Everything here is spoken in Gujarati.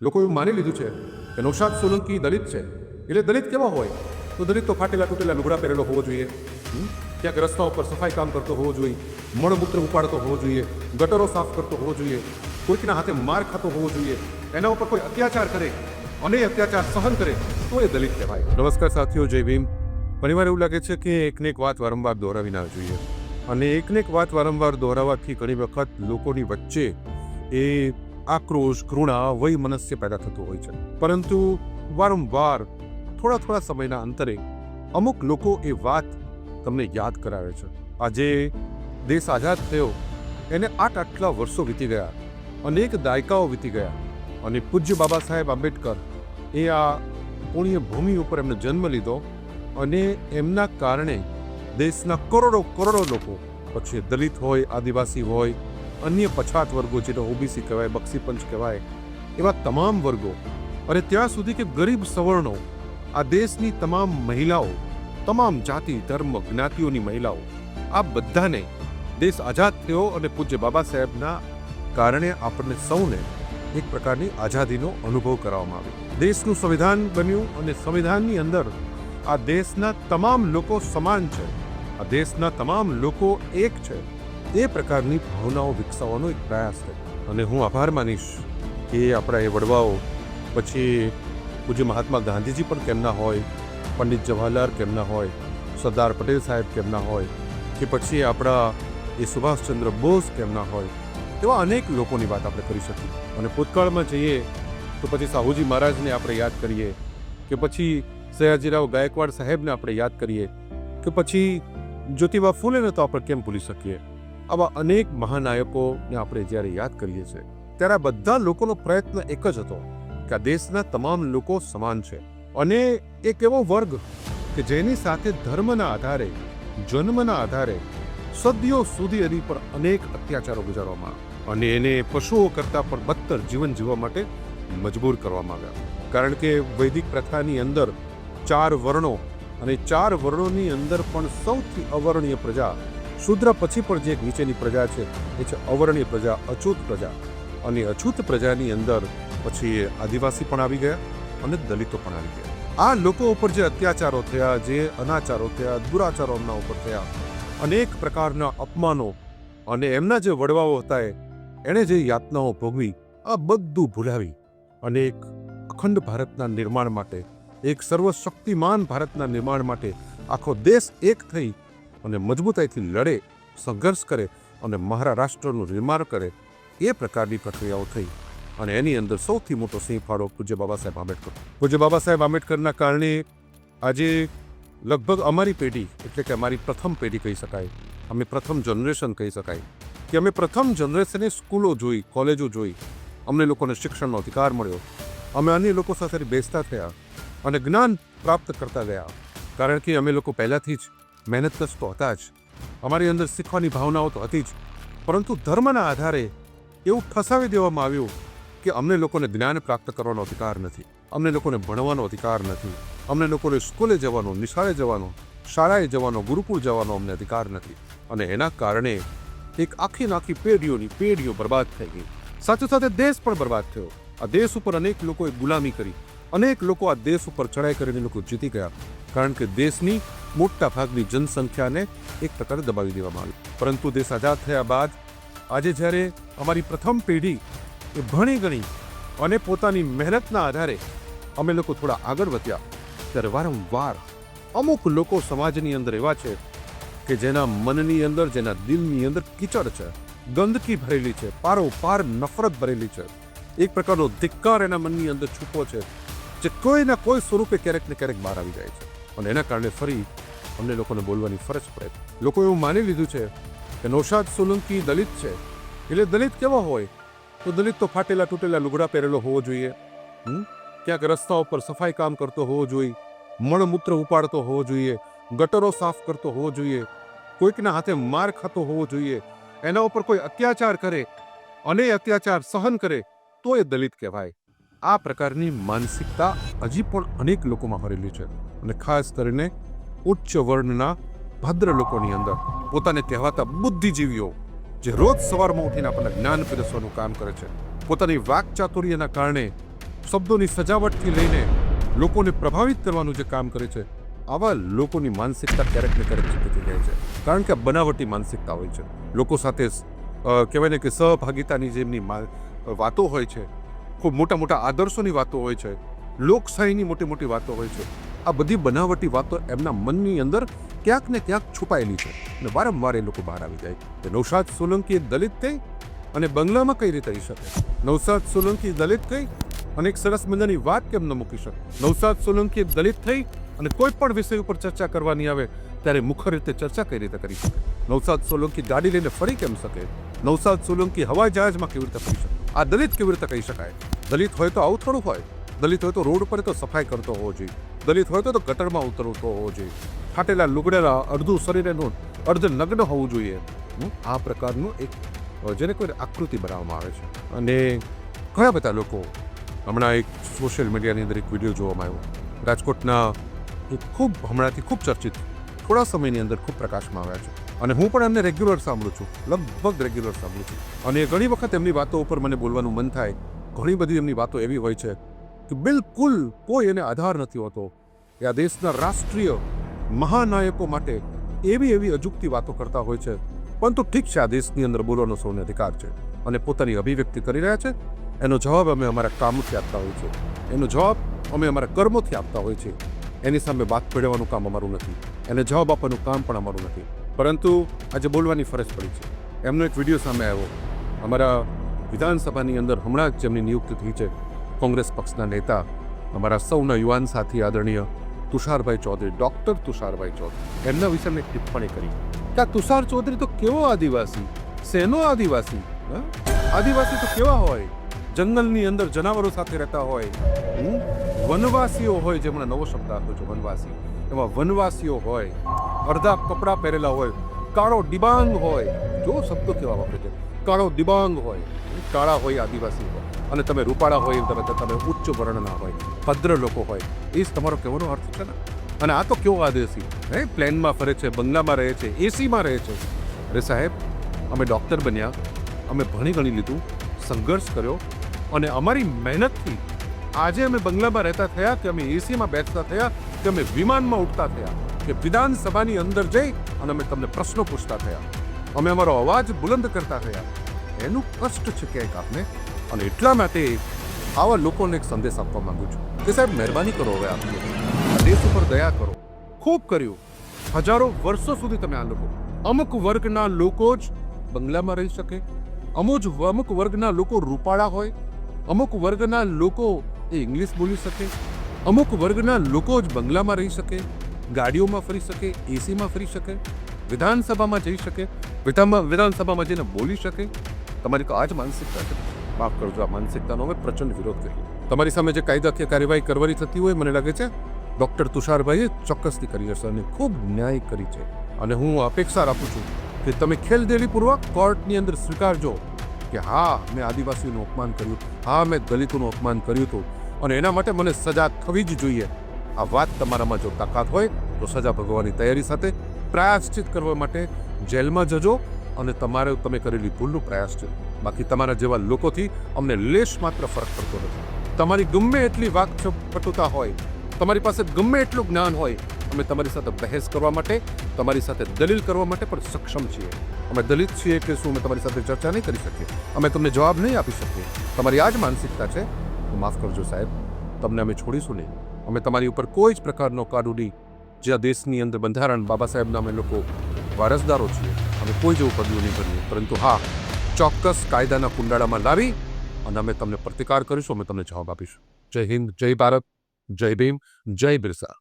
લોકો એવું માની લીધું છે કે નૌશાદ સોલંકી દલિત છે. એટલે દલિત કેવા હોય? તો દલિત તો ફાટેલા તૂટેલા લુગડા પહેરેલો હોવો જોઈએ? ક્યાંક રસ્તા ઉપર સફાઈ કામ કરતો હોવો જોઈએ, મળમૂત્ર ઉપાડતો હોવો જોઈએ, ગટરો સાફ કરતો હોવો જોઈએ, કોઈકના હાથે માર ખાતો હોવો જોઈએ. એના ઉપર કોઈ અત્યાચાર કરે, અને અત્યાચાર સહન કરે, તો એ દલિત કહેવાય. નમસ્કાર સાથીઓ, જય ભીમ. ઘણીવાર એવું લાગે છે કે એકને એક વાત વારંવાર દોહરાવી ના જોઈએ. અને એકને એક વાત વારંવાર દોહરાવાથી ઘણી વખત લોકોની વચ્ચે એ આક્રોશ, ઘૃણા, વય, મનસ્ય પેદા થતું હોય છે. પરંતુ વારંવાર, થોડા થોડા સમયના અંતરે અમુક લોકો એ વાત તમને યાદ કરાવે છે. આજે દેશ આઝાદ થયો, એને આઠ આટલા વર્ષો વીતી ગયા, અનેક દાયકાઓ વીતી ગયા અને પૂજ્ય બાબા સાહેબ આંબેડકર એ આ પુણ્ય ભૂમિ ઉપર એમને જન્મ લીધો અને એમના કારણે દેશના કરોડો કરોડો લોકો પછી દલિત હોય, આદિવાસી હોય અન્ય પછાત વર્ગો જેને ઓબીસી કહેવાય, બક્ષી પંચ કહેવાય, એવા તમામ વર્ગો. અને ત્યાં સુધી કે ગરીબ સવર્ણો, આ દેશની તમામ મહિલાઓ, તમામ જાતિ, ધર્મ, જ્ઞાતિઓની મહિલાઓ, આ બધાને દેશ આઝાદ થયો અને પૂજ્ય બાબા સાહેબના કારણે આપણને સૌને એક પ્રકારની આઝાદીનો અનુભવ કરાવવામાં આવ્યો. દેશનું સંવિધાન બન્યું અને સંવિધાનની અંદર આ દેશના તમામ લોકો સમાન છે. આ દેશના તમામ લોકો એક છે. એ પ્રકારની ભાવનાઓ વિકસાવવાનો એક પ્રયાસ છે અને હું આભાર માનીશ કે આપણા એ વડવાઓ, પછી પૂજ્ય મહાત્મા ગાંધીજી પણ કેમના હોય, પંડિત જવાહરલાલ કેમના હોય, સરદાર પટેલ સાહેબ કેમના હોય, કે પછી આપણા એ સુભાષચંદ્ર બોઝ કેમના હોય, તેવા અનેક લોકોની વાત આપણે કરી શકીએ. અને ભૂતકાળમાં જઈએ તો પછી સાહુજી મહારાજને આપણે યાદ કરીએ, કે પછી સયાજીરાવ ગાયકવાડ સાહેબને આપણે યાદ કરીએ, કે પછી જ્યોતિબા ફૂલેને તો આપણે કેમ ભૂલી શકીએ? આવા અનેક મહાનાયકોને આપણે જ્યારે યાદ કરીએ છીએ, ત્યારે આ બધા લોકોનો પ્રયત્ન એક જ હતો કે આ દેશના તમામ લોકો સમાન છે. અને એક એવો વર્ગ કે જેની સાથે ધર્મના આધારે, જન્મના આધારે, સદીઓ સુધી એની પર અનેક અત્યાચારો ગુજારવામાં અને એને પશુઓ કરતાં પણ બદતર જીવન જીવવા માટે મજબૂર કરવામાં આવ્યા. કારણ કે વૈદિક પ્રથાની અંદર ચાર વર્ણો અને ચાર વર્ણોની અંદર પણ સૌથી અવર્ણીય પ્રજા શુદ્ર પછી પણ જે નીચેની પ્રજા છે, એ છે અવર્ણીય પ્રજા, અછૂત પ્રજા. અને અછૂત પ્રજાની અંદર પછી આદિવાસી પણ આવી ગયા અને દલિતો પણ આવી ગયા. આ લોકો ઉપર જે અત્યાચારો થયા, જે અનાચારો થયા, દુરાચારો એમના ઉપર થયા, અનેક પ્રકારના અપમાનો અને એમના જે વડવાઓ હતા એણે જે યાતનાઓ ભોગવી, આ બધું ભૂલાવી અને એક અખંડ ભારતના નિર્માણ માટે, એક સર્વશક્તિમાન ભારતના નિર્માણ માટે આખો દેશ એક થઈ અને મજબૂતાઈથી લડે, સંઘર્ષ કરે અને મહારાષ્ટ્રનું નિર્માણ કરે, એ પ્રકારની પ્રક્રિયાઓ થઈ. અને એની અંદર સૌથી મોટો સિંહ ફાળો પૂજ્ય બાબા સાહેબ આંબેડકર. પૂજ્ય બાબા સાહેબ આંબેડકરના કારણે આજે લગભગ અમારી પેઢી, એટલે કે અમારી પ્રથમ પેઢી કહી શકાય, અમે પ્રથમ જનરેશન કહી શકાય, કે અમે પ્રથમ જનરેશને સ્કૂલો જોઈ, કોલેજો જોઈ, અમને લોકોને શિક્ષણનો અધિકાર મળ્યો, અમે અન્ય લોકો સાથે બેસતા થયા અને જ્ઞાન પ્રાપ્ત કરતા ગયા. કારણ કે અમે લોકો પહેલાંથી જ મહેનતકશ તો હતા જ. અમારી અંદર શીખવાની ભાવનાઓ તો હતી જ. પરંતુ ધર્મના આધારે એવું ઠસાવી દેવામાં આવ્યું કે અમને લોકોને જ્ઞાન પ્રાપ્ત કરવાનો અધિકાર નથી, અમને લોકોને ભણવાનો અધિકાર નથી, અમને લોકોને સ્કૂલે જવાનો, નિશાળે જવાનો, શાળાએ જવાનો, ગુરુકુળ જવાનો અમને અધિકાર નથી. અને એના કારણે એક આખી નાખી પેઢીઓની પેઢીઓ બરબાદ થઈ ગઈ. સાથે સાથે દેશ પણ બરબાદ થયો. આ દેશ ઉપર અનેક લોકોએ ગુલામી કરી. અનેક લોકો આ દેશ ઉપર ચડાઈ કરીને લોકો જીતી ગયા. કારણ કે દેશની મોટા ભાગની જનસંખ્યાને એક પ્રકારે દબાવી દેવામાં આવી. પરંતુ દેશ આઝાદ થયા બાદ, આજે જ્યારે અમારી પ્રથમ પેઢી એ ભણી ગણી અને પોતાની મહેનતના આધારે અમે લોકો થોડા આગળ વધ્યા, ત્યારે વારંવાર અમુક લોકો સમાજની અંદર એવા છે કે જેના મનની અંદર, જેના દિલની અંદર કીચડ છે, ગંદકી ભરેલી છે પારો પાર નફરત ભરેલી છે. એક પ્રકારનો ધિક્કાર એના મનની અંદર છૂપો છે, જે કોઈના કોઈ સ્વરૂપે ક્યારેક ને ક્યારેક બહાર આવી જાય છે. અને એના કારણે ફરી અમને લોકોને બોલવાની ફરજ પડે. લોકો એવું માની લીધું છે કે નૌશાદ સોલંકી દલિત છે. એટલે દલિત કેવો હોય? તો દલિત તો ફાટેલા તૂટેલા લુગડા પહેરેલો હોવો જોઈએ. ક્યાંક રસ્તા ઉપર સફાઈ કામ કરતો હોવો જોઈએ. મળમૂત્ર ઉપાડતો હોવો જોઈએ. ગટરો સાફ કરતો હોવો જોઈએ. કોઈકના હાથે માર ખાતો હોવો જોઈએ. એના ઉપર કોઈ અત્યાચાર કરે, અને અત્યાચાર સહન કરે, તો એ દલિત કહેવાય. આ પ્રકારની માનસિકતા હજી પણ અનેક લોકોમાં ભરેલી છે. અને ખાસ કરીને ઉચ્ચ વર્ણના ભદ્ર લોકોની અંદર પોતાને કહેવાતા બુદ્ધિજીવીઓ જે રોજ સવારમાં ઉઠીને આપણને જ્ઞાન પીરસવાનું કામ કરે છે. પોતાની વાક ચાતુર્યના કારણે શબ્દોની સજાવટથી લઈને લોકોને પ્રભાવિત કરવાનું જે કામ કરે છે, આવા લોકોની માનસિકતા ક્યારેક ને ક્યારેક ચૂકી થઈ જાય છે. કારણ કે બનાવટી માનસિકતા હોય છે. લોકો સાથે કહેવાય ને કે સહભાગિતાની જેમની વાતો હોય છે, ખૂબ મોટા મોટા આદર્શોની વાતો હોય છે, લોકશાહીની મોટી મોટી વાતો હોય છે. આ બધી બનાવટી વાતો એમના મનની અંદર ક્યાંક ને ક્યાંક છુપાયેલી છે અને વારંવાર એ લોકો બહાર આવી જાય કે નૌશાદ સોલંકી દલિત થઈ અને બંગલામાં કઈ રીતે રહી શકે? નૌશાદ સોલંકી દલિત થઈ અને એક સરસ મજાની વાત કેમ ન મૂકી શકે? નવસાદ સોલંકી દલિત થઈ અને કોઈ પણ વિષય ઉપર ચર્ચા કરવાની આવે ત્યારે મુખર રીતે ચર્ચા કઈ રીતે કરી શકે? નવસાદ સોલંકી ગાડી લઈને ફરી કેમ શકે? નવસાદ સોલંકી હવાઈ જહાજમાં કેવી રીતે ફરી શકે? આ દલિત કેવી રીતે કહી શકાય? દલિત હોય તો આવું થોડું હોય. દલિત હોય તો રોડ ઉપર તો સફાઈ કરતો હોવો જોઈએ. દલિત હોય તો ગટરમાં ઉતરતો હોવો જોઈએ ફાટેલા લુગડેલા અડધું શરીર એનું અર્ધ નગ્ન હોવું જોઈએ? આ પ્રકારનું એક જેને કોઈ આકૃતિ બનાવવામાં આવે છે. અને ઘણા બધા લોકો હમણાં એક સોશિયલ મીડિયાની અંદર એક વીડિયો જોવામાં આવ્યો. રાજકોટના એક ખૂબ હમણાંથી ખૂબ ચર્ચિત, થોડા સમયની અંદર ખૂબ પ્રકાશમાં આવ્યા છે. અને હું પણ એમને રેગ્યુલર સાંભળું છું, લગભગ રેગ્યુલર સાંભળું છું. અને ઘણી વખત એમની વાતો ઉપર મને બોલવાનું મન થાય. ઘણી બધી એમની વાતો એવી હોય છે બિલકુલ કોઈ એને આધાર નથી હોતો કે આ દેશના રાષ્ટ્રીય મહાનાયકો માટે એવી એવી અજુકતી વાતો કરતા હોય છે. પરંતુ ઠીક છે, આ દેશની અંદર બોલવાનો સૌને અધિકાર છે અને પોતાની અભિવ્યક્તિ કરી રહ્યા છે. એનો જવાબ અમે અમારા કામથી આપતા હોઈએ છીએ એનો જવાબ અમે અમારા કર્મોથી આપતા હોઈએ છીએ એની સામે વાત પેળવવાનું કામ અમારું નથી. એને જવાબ આપવાનું કામ પણ અમારું નથી. પરંતુ આજે બોલવાની ફરજ પડી છે. એમનો એક વીડિયો સામે આવ્યો. અમારા વિધાનસભાની અંદર હમણાં જ જેમની નિયુક્તિ થઈ છે કોંગ્રેસ પક્ષના નેતા અમારા સૌના યુવાન સાથી આદરણીય તુષારભાઈ ચૌધરી, ડોક્ટર તુષારભાઈ ચૌધરી, એમના વિશે મેં ટિપ્પણી કરી. કે તુષાર ચૌધરી તો કેવો આદિવાસી? શેનો આદિવાસી? આદિવાસી તો કેવા હોય? જંગલની અંદર જનાવરો સાથે રહેતા હોય? વનવાસીઓ હોય જેમણે નવો શબ્દ આપ્યો છે, વનવાસી. એમાં વનવાસીઓ હોય, અડધા કપડાં પહેરેલા હોય, કાળો ડિબાંગ હોય. જો શબ્દો કેવા વાપરે છે? કાળો દિબાંગ હોય. કાળા હોય આદિવાસી હોય. અને તમે રૂપાળા હોય તમે તમે ઉચ્ચ વર્ણના હોય, ભદ્ર લોકો હોય, એ જ તમારો કહેવાનો અર્થ છે ને? અને આ તો કેવો આદેશી હે? પ્લેનમાં ફરે છે, બંગલામાં રહે છે, એસીમાં રહે છે. અરે સાહેબ, અમે ડૉક્ટર બન્યા, અમે ભણી ગણી લીધું, સંઘર્ષ કર્યો અને અમારી મહેનતથી આજે અમે બંગલામાં રહેતા થયા, કે અમે એસીમાં બેસતા થયા, કે અમે વિમાનમાં ઉડતા થયા, કે વિધાનસભાની અંદર જઈ અને અમે તમને પ્રશ્નો પૂછતા થયા. અમે અમારો અવાજ બુલંદ કરતા થયા. એનું કષ્ટ છે ક્યાંક આપને? અને એટલા માટે આવા લોકોને એક સંદેશ આપવા માંગુ છું કે સાહેબ, મહેરબાની કરો હવે આપ આ દેશ ઉપર દયા કરો. ખૂબ કર્યું. હજારો વર્ષો સુધી તમે આ લોકો, અમુક વર્ગના લોકો જ બંગલામાં રહી શકે. અમુક અમુક વર્ગના લોકો રૂપાળા હોય. અમુક વર્ગના લોકો એ ઇંગ્લિશ બોલી શકે. અમુક વર્ગના લોકો જ બંગલામાં રહી શકે, ગાડીઓમાં ફરી શકે, એસીમાં ફરી શકે, વિધાનસભામાં જઈ શકે વિધાનસભામાં જઈને બોલી શકે. તમારી આ જ માનસિકતા છે? માફ કરજો, આ માનસિકતાનો અમે પ્રચંડ વિરોધ કર્યો. તમારી સામે જે કાયદાકીય કાર્યવાહી કરવાની થતી હોય, મને લાગે છે, ડૉક્ટર તુષારભાઈએ ચોક્કસથી કરી હશે અને ખૂબ ન્યાય કરી છે. અને હું અપેક્ષા રાખું છું કે તમે ખેલદેલીપૂર્વક કોર્ટની અંદર સ્વીકારજો કે હા, મેં આદિવાસીઓનું અપમાન કર્યું, હા, મેં દલિતોનું અપમાન કર્યું હતું. અને એના માટે મને સજા થવી જ જોઈએ. આ વાત તમારામાં જો તાકાત હોય, તો સજા ભોગવવાની તૈયારી સાથે પ્રાયશ્ચિત કરવા માટે જેલમાં જજો અને તમારે તમે કરેલી ભૂલનું પ્રાયશ્ચિત બાકી તમારા જેવા લોકોથી અમને લેશ માત્ર ફરક પડતો નથી. તમારી ગમે એટલી વાકપટુતા હોય, તમારી પાસે ગમે એટલું જ્ઞાન હોય, અમે તમારી સાથે બહેસ કરવા માટે, તમારી સાથે દલીલ કરવા માટે પણ સક્ષમ છીએ. અમે દલિત છીએ કે શું અમે તમારી સાથે ચર્ચા નહીં કરી શકીએ? અમે તમને જવાબ નહીં આપી શકીએ. તમારી આ જ માનસિકતા છે? માફ કરજો સાહેબ, તમને અમે છોડીશું નહીં. અમે તમારી ઉપર કોઈ જ પ્રકારનો કાનૂની, જે આ દેશની અંદર બંધારણ બાબા સાહેબના અમે લોકો વારસદારો છીએ, અમે કોઈ જેવું પગલું નહીં ભરીએ. પરંતુ હા ચોક્કસ કાયદાના કુંડાળામાં લાવી અને અમે તમને પ્રતિકાર કરીશું, અમે તમને જવાબ આપીશું. જય હિન્દ, જય ભારત, જય ભીમ, જય બિરસા.